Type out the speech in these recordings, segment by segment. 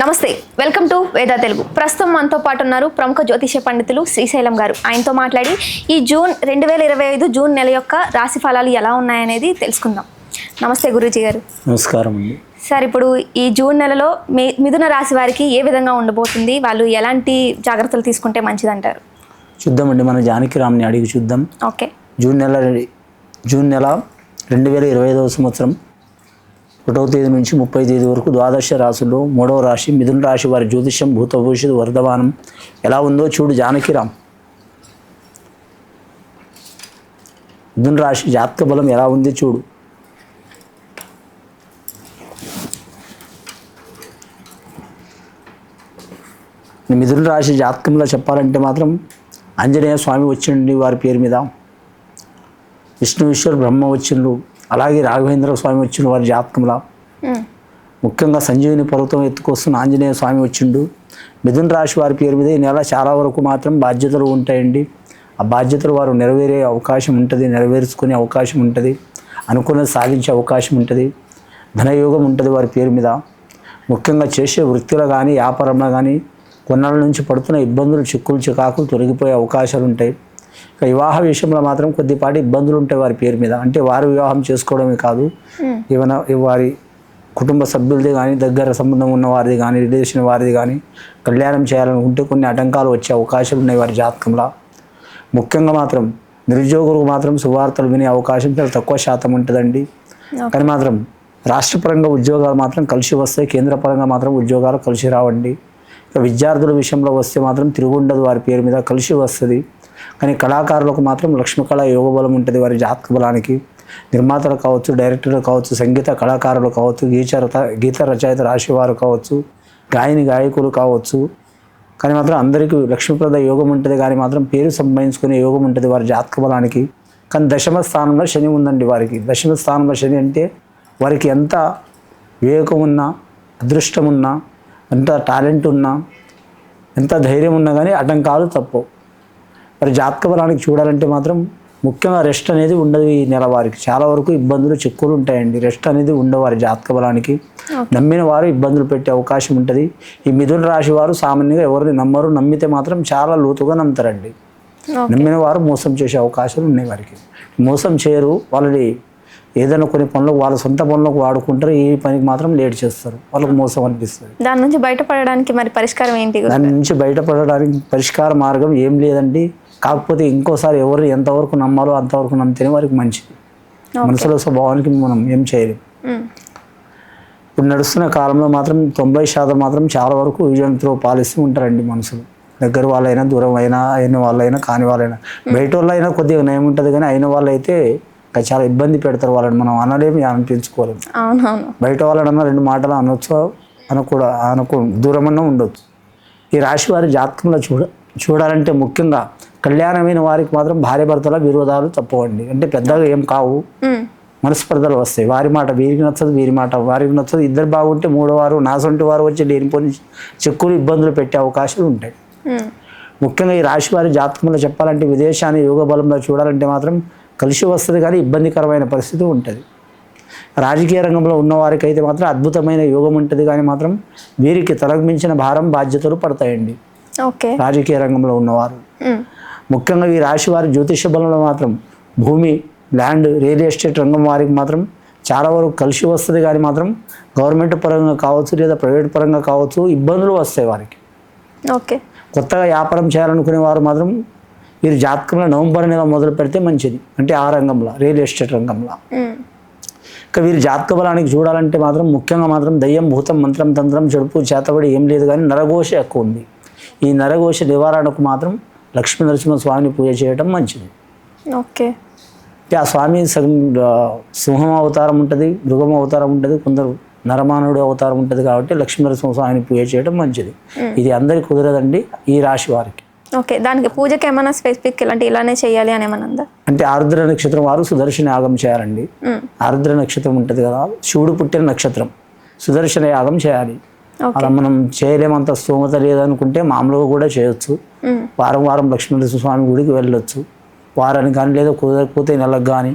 నమస్తే welcome to వేద తెలుగు. ప్రస్తుతం మనతో పాటు ఉన్నారు ప్రముఖ జ్యోతిష పండితులు శ్రీశైలం గారు. ఆయనతో మాట్లాడి ఈ జూన్ రెండు వేల ఇరవై ఐదు జూన్ నెల యొక్క రాశి ఫలాలు ఎలా ఉన్నాయనేది తెలుసుకుందాం. నమస్తే గురూజీ గారు. నమస్కారం అండి. సార్ ఇప్పుడు ఈ జూన్ నెలలో మి మిథున రాశి వారికి ఏ విధంగా ఉండబోతుంది? వాళ్ళు ఎలాంటి జాగ్రత్తలు తీసుకుంటే మంచిదంటారు? చూద్దామండి మన జానకిరామ్ని అడిగి చూద్దాం. ఓకే. జూన్ నెల జూన్ నెల రెండు వేల ఇరవై ఐదవ సంవత్సరం ఒకటవ తేదీ నుంచి ముప్పై తేదీ వరకు ద్వాదశ రాశుల్లో మూడవ రాశి మిథున రాశి వారి జ్యోతిష్యం భూత భవిష్యత్తు వర్ధమానం ఎలా ఉందో చూడు జానకిరామ్. మిథున రాశి జాతక బలం ఎలా ఉంది చూడు. మిథున రాశి జాతకంలో చెప్పాలంటే మాత్రం ఆంజనేయ స్వామి వచ్చిండి వారి పేరు మీద. విష్ణువేశ్వర్ బ్రహ్మ వచ్చిండు. అలాగే రాఘవేంద్ర స్వామి వచ్చిన వారి జాతకంలో. ముఖ్యంగా సంజీవిని పర్వతం ఎత్తుకొస్తున్న ఆంజనేయ స్వామి వచ్చిండు. మిథున రాశి వారి పేరు మీద ఈ నెల చాలా వరకు మాత్రం బాధ్యతలు ఉంటాయండి. ఆ బాధ్యతలు వారు నెరవేరే అవకాశం ఉంటుంది నెరవేర్చుకునే అవకాశం ఉంటుంది అనుకున్నది సాధించే అవకాశం ఉంటుంది. ధనయోగం ఉంటుంది వారి పేరు మీద. ముఖ్యంగా చేసే వృత్తిలో కానీ వ్యాపారంలో కానీ కొన్నాళ్ళ నుంచి పడుతున్న ఇబ్బందులు చిక్కులు చికాకులు తొలగిపోయే అవకాశాలు ఉంటాయి. ఇక వివాహ విషయంలో మాత్రం కొద్దిపాటి ఇబ్బందులు ఉంటాయి వారి పేరు మీద. అంటే వారు వివాహం చేసుకోవడమే కాదు ఉమ్, ఏమైనా వారి కుటుంబ సభ్యులది కానీ దగ్గర సంబంధం ఉన్న వారిది కానీ రిలేషన్ వారిది కానీ కళ్యాణం చేయాలనుకుంటే కొన్ని ఆటంకాలు వచ్చే అవకాశాలు ఉన్నాయి వారి జాతకంలో. ముఖ్యంగా మాత్రం నిరుద్యోగులకు మాత్రం శుభార్తలు వినే అవకాశం చాలా తక్కువ శాతం ఉంటుందండి. కానీ మాత్రం రాష్ట్రపరంగా ఉద్యోగాలు మాత్రం కలిసి వస్తాయి కేంద్ర పరంగా మాత్రం ఉద్యోగాలు కలిసి రావండి. ఇక విద్యార్థుల విషయంలో వస్తే మాత్రం తిరుగుండదు వారి పేరు మీద కలిసి వస్తుంది. కానీ కళాకారులకు మాత్రం లక్ష్మీకళ యోగ బలం ఉంటుంది. వారి జాతక బలానికి నిర్మాతలు కావచ్చు డైరెక్టర్లు కావచ్చు సంగీత కళాకారులు కావచ్చు గీత గీత రచయిత రాసేవారు కావచ్చు గాయని గాయకులు కావచ్చు. కానీ మాత్రం అందరికీ లక్ష్మీప్రద యోగం ఉంటుంది. కానీ మాత్రం పేరు సంపాదించుకునే యోగం ఉంటుంది వారి జాతక బలానికి. కానీ దశమ స్థానంలో శని ఉందండి వారికి. దశమ స్థానంలో శని అంటే వారికి ఎంత వివేకం ఉన్నా అదృష్టం ఉన్నా ఎంత టాలెంట్ ఉన్నా ఎంత ధైర్యం ఉన్నా కానీ ఆటంకాలు తప్పవు. మరి జాతక బలానికి చూడాలంటే మాత్రం ముఖ్యంగా రెస్ట్ అనేది ఉండదు ఈ నెల వారికి. చాలా వరకు ఇబ్బందులు చిక్కులు ఉంటాయండి. రెస్ట్ అనేది ఉండవు వారి జాతక బలానికి నమ్మిన వారు ఇబ్బందులు పెట్టే అవకాశం ఉంటుంది. ఈ మిథున రాశి వారు సామాన్యంగా ఎవరిని నమ్మరు నమ్మితే మాత్రం చాలా లోతుగా నమ్ముతారండి. నమ్మిన వారు మోసం చేసే అవకాశాలు ఉన్నాయి వారికి. మోసం చేయరు వాళ్ళని ఏదైనా కొన్ని పనులకు వాళ్ళ సొంత పనులకు వాడుకుంటారు ఈ పనికి మాత్రం లేట్ చేస్తారు. వాళ్ళకి మోసం అనిపిస్తుంది. దాని నుంచి బయటపడడానికి మరి పరిష్కారం ఏంటి? దాని నుంచి బయటపడడానికి పరిష్కార మార్గం ఏం లేదండి. కాకపోతే ఇంకోసారి ఎవరు ఎంతవరకు నమ్మాలో అంతవరకు నమ్మితేనే వారికి మంచిది. మనసులో స్వభావానికి మనం ఏం చేయలేం. ఉమ్, ఇప్పుడు నడుస్తున్న కాలంలో మాత్రం తొంభై శాతం మాత్రం చాలా వరకు విజయంతో పాలిస్తూ ఉంటారండి మనుషులు దగ్గర వాళ్ళైనా దూరం అయినా అయిన వాళ్ళైనా కాని వాళ్ళైనా. బయట వాళ్ళైనా కొద్దిగా నయం ఉంటుంది కానీ అయిన వాళ్ళైతే చాలా ఇబ్బంది పెడతారు వాళ్ళని. మనం అనలేము అనిపించుకోలేము. బయట వాళ్ళనన్నా రెండు మాటలు అనొచ్చు? అనకూడ అనకూ దూరమన్నా ఉండొచ్చు. ఈ రాశి వారి జాతకంలో చూడ చూడాలంటే ముఖ్యంగా కళ్యాణమైన వారికి మాత్రం భార్య భర్తల విరోధాలు తప్పవండి. అంటే పెద్దగా ఏం కావు. మనస్పర్ధలు వస్తాయి. వారి మాట వీరికి నచ్చదు వీరి మాట వారికి నచ్చదు. ఇద్దరు బాగుంటే మూడో వారు నాసొంటి వారు వచ్చి లేనిపోని చెక్కులు ఇబ్బందులు పెట్టే అవకాశాలు ఉంటాయి. ముఖ్యంగా ఈ రాశి వారి జాతకంలో చెప్పాలంటే విదేశాన్ని యోగ బలంలో చూడాలంటే మాత్రం కలిసి వస్తుంది కానీ ఇబ్బందికరమైన పరిస్థితి ఉంటుంది. రాజకీయ రంగంలో ఉన్న వారికి అయితే మాత్రం అద్భుతమైన యోగం ఉంటుంది కానీ మాత్రం వీరికి తలకు మించిన భారం బాధ్యతలు పడతాయండి. ఓకే. రాజకీయ రంగంలో ఉన్నవారు. ముఖ్యంగా ఈ రాశి వారి జ్యోతిష బలంలో మాత్రం భూమి ల్యాండ్ రియల్ ఎస్టేట్ రంగం వారికి మాత్రం చాలా వరకు కలిసి వస్తుంది కానీ మాత్రం గవర్నమెంట్ పరంగా కావచ్చు లేదా ప్రైవేట్ పరంగా కావచ్చు ఇబ్బందులు వస్తాయి వారికి. ఓకే. కొత్తగా వ్యాపారం చేయాలనుకునే వారు మాత్రం వీరి జాతకంలో నవంబర్ నెల మొదలు పెడితే మంచిది. అంటే ఆ రంగంలో రియల్ ఎస్టేట్ రంగంలో. ఇక వీరి జాతక బలానికి చూడాలంటే మాత్రం ముఖ్యంగా మాత్రం దయ్యం భూతం మంత్రం తంత్రం చెడుపు చేతబడి ఏం లేదు కానీ నరఘోష ఎక్కువ ఉంది. ఈ నరఘోష నివారణకు మాత్రం లక్ష్మీ నరసింహ స్వామిని పూజ చేయడం మంచిది. ఓకే. ఆ స్వామి సగం సింహం అవతారం ఉంటుంది మృగం అవతారం ఉంటుంది కొందరు నరమానవుడు అవతారం ఉంటుంది కాబట్టి లక్ష్మీ నరసింహ స్వామిని పూజ చేయడం మంచిది. ఇది అందరికి కుదరదండి ఈ రాశి వారికి. ఓకే దానికి పూజకి ఏమైనా స్పెసిఫిక్ ఇలాంటి ఇలానే చేయాలి అని ఏమైనా ఉందా? అంటే ఆరుద్ర నక్షత్రం వారు సుదర్శన యాగం చేయాలండి. ఆరుద్ర నక్షత్రం ఉంటుంది కదా శివుడు పుట్టిన నక్షత్రం. సుదర్శన యాగం చేయాలి. అలా మనం చేయలేమంత స్తోమత లేదనుకుంటే మామూలుగా కూడా చేయొచ్చు. వారం వారం లక్ష్మీనరసింహ స్వామి గుడికి వెళ్ళొచ్చు. వారానికి కానీ లేదా కుదరకపోతే నెలకు కానీ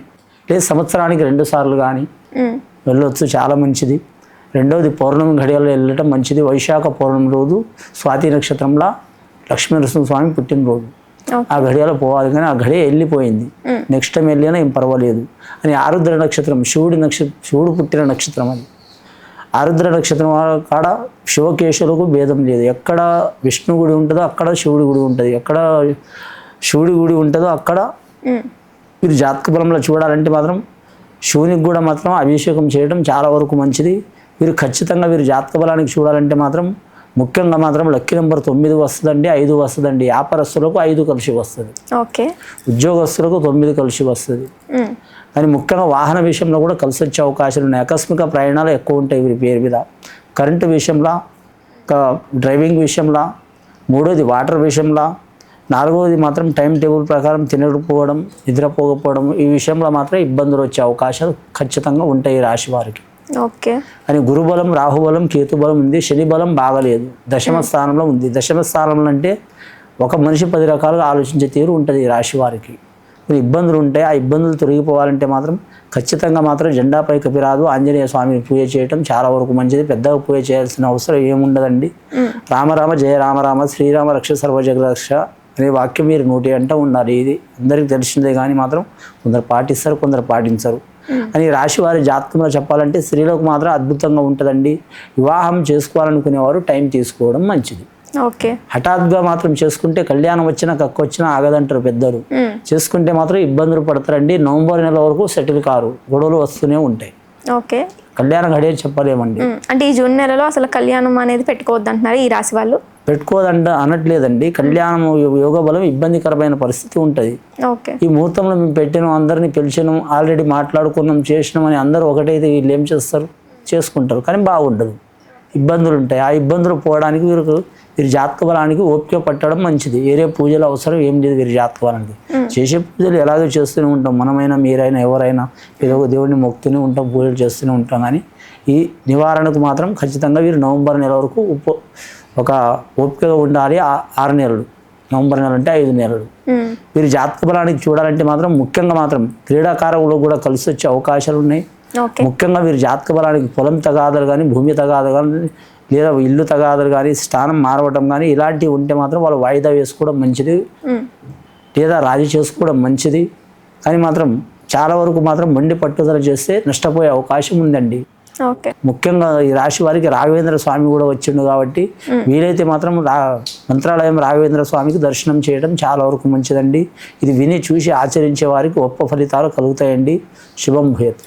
లేదా సంవత్సరానికి రెండు సార్లు కానీ వెళ్ళొచ్చు. చాలా మంచిది. రెండవది పౌర్ణమి ఘడియలో వెళ్ళటం మంచిది. వైశాఖ పౌర్ణమి రోజు స్వాతి నక్షత్రంలో లక్ష్మీనరసింహ స్వామి పుట్టినరోజు. ఆ ఘడియలో పోవాలి కానీ ఆ ఘడియ వెళ్ళిపోయింది. నెక్స్ట్ టైం వెళ్ళినా ఏం పర్వాలేదు. అని ఆరుద్ర నక్షత్రం శివుడి నక్షత్రం శివుడు పుట్టిన నక్షత్రం అది. ఆరుద్ర నక్షత్రం కాడ శివకేశులకు భేదం లేదు. ఎక్కడ విష్ణు గుడి ఉంటుందో అక్కడ శివుడి గుడి ఉంటుంది. ఎక్కడ శివుడి గుడి ఉంటుందో అక్కడ మీరు జాతక బలంలో చూడాలంటే మాత్రం శివునికి కూడా మాత్రం అభిషేకం చేయడం చాలా వరకు మంచిది. మీరు ఖచ్చితంగా మీరు జాతక బలానికి చూడాలంటే మాత్రం ముఖ్యంగా మాత్రం లక్కీ నెంబర్ తొమ్మిది వస్తుందండి ఐదు వస్తుందండి. వ్యాపారస్తులకు ఐదు కలిసి వస్తుంది. ఓకే. ఉద్యోగస్తులకు తొమ్మిది కలిసి వస్తుంది. కానీ ముఖ్యంగా వాహన విషయంలో కూడా కలిసి వచ్చే అవకాశాలు ఉన్నాయి. ఆకస్మిక ప్రయాణాలు ఎక్కువ ఉంటాయి వీరి పేరు మీద. కరెంటు విషయంలో డ్రైవింగ్ విషయంలో మూడోది వాటర్ విషయంలో నాలుగవది మాత్రం టైం టేబుల్ ప్రకారం తినకపోవడం నిద్రపోకపోవడం ఈ విషయంలో మాత్రం ఇబ్బందులు వచ్చే అవకాశాలు ఖచ్చితంగా ఉంటాయి ఈ రాశి వారికి. ఓకే. అని గురుబలం రాహుబలం కేతుబలం ఉంది. శని బలం బాగలేదు. దశమ స్థానంలో ఉంది. దశమ స్థానంలో అంటే ఒక మనిషి పది రకాలుగా ఆలోచించే తీరు ఉంటుంది ఈ రాశి వారికి. ఇబ్బందులు ఉంటాయి ఆ ఇబ్బందులు తొలగిపోవాలంటే మాత్రం ఖచ్చితంగా మాత్రం జెండాపై రాదు ఆంజనేయ స్వామిని పూజ చేయటం చాలా వరకు మంచిది. పెద్దగా పూజ చేయాల్సిన అవసరం ఏముండదండి. రామరామ జయ రామరామ శ్రీరామ రక్ష సర్వజగరక్ష అనే వాక్యం మీరు నూటి అంట ఉండాలి. ఇది అందరికీ తెలిసిందే కానీ మాత్రం కొందరు పాటిస్తారు కొందరు పాటించరు. అని రాశి వారి జాతకంలో చెప్పాలంటే స్త్రీలకు మాత్రం అద్భుతంగా ఉంటుందండి. వివాహం చేసుకోవాలనుకునేవారు టైం తీసుకోవడం మంచిది. ఓకే. హఠాత్తుగా మాత్రం చేసుకుంటే కళ్యాణం వచ్చినా కక్క వచ్చినా ఆగదంటారు పెద్దలు. చేసుకుంటే మాత్రం ఇబ్బందులు పడతారండి. నవంబర్ నెల వరకు సెటిల్ కారు గొడవలు వస్తూనే ఉంటాయి. ఓకే. కళ్యాణ గడియ చెప్పలేమండి. అంటే ఈ జూన్ నెలలో అసలు కళ్యాణం అనేది పెట్టుకోవద్దు అంటున్నారు ఈ రాశి వాళ్ళు? పెట్టుకోదంట అనట్లేదండి. కళ్యాణం యోగ బలం ఇబ్బందికరమైన పరిస్థితి ఉంటుంది. ఈ ముహూర్తంలో మేము పెట్టినాం అందరినీ పిలిచినాం ఆల్రెడీ మాట్లాడుకున్నాం చేసినాం అని అందరూ ఒకటైతే వీళ్ళు ఏం చేస్తారు? చేసుకుంటారు. కానీ బాగుండదు. ఇబ్బందులు ఉంటాయి. ఆ ఇబ్బందులు పోవడానికి వీరికి వీరి జాతక బలానికి ఓపిక పట్టడం మంచిది. వేరే పూజలు అవసరం ఏం లేదు వీరి జాతక బలానికి చేసే పూజలు ఎలాగో చేస్తూనే ఉంటాం. మనమైనా మీరైనా ఎవరైనా ఏదో ఒక దేవుడిని మొక్కుతూనే ఉంటాం పూజలు చేస్తూనే ఉంటాం. కానీ ఈ నివారణకు మాత్రం ఖచ్చితంగా వీరు నవంబర్ నెల వరకు ఉప ఒక ఓపికగా ఉండాలి ఆ- ఆరు నెలలు. నవంబర్ నెల అంటే ఐదు నెలలు. మీరు జాతక బలానికి చూడాలంటే మాత్రం ముఖ్యంగా మాత్రం క్రీడాకారులు కూడా కలిసి వచ్చే అవకాశాలు ఉన్నాయి. ముఖ్యంగా మీరు జాతక బలానికి పొలం తగాదలు కానీ భూమి తగాదలు కానీ లేదా ఇల్లు తగాదలు కానీ స్థానం మారవటం కానీ ఇలాంటివి ఉంటే మాత్రం వాళ్ళు వాయిదా వేసుకోవడం మంచిది. లేదా రాజీ చేసుకోవడం మంచిది. కానీ మాత్రం చాలా వరకు మాత్రం మొండి పట్టుదల చేస్తే నష్టపోయే అవకాశం ఉందండి. ముఖ్యంగా ఈ రాశి వారికి రాఘవేంద్ర స్వామి కూడా వచ్చిండు కాబట్టి వీలైతే మాత్రం రా మంత్రాలయం రాఘవేంద్ర స్వామికి దర్శనం చేయడం చాలా వరకు మంచిదండి. ఇది విని చూసి ఆచరించే వారికి గొప్ప ఫలితాలు కలుగుతాయండి. శుభం భూయత్.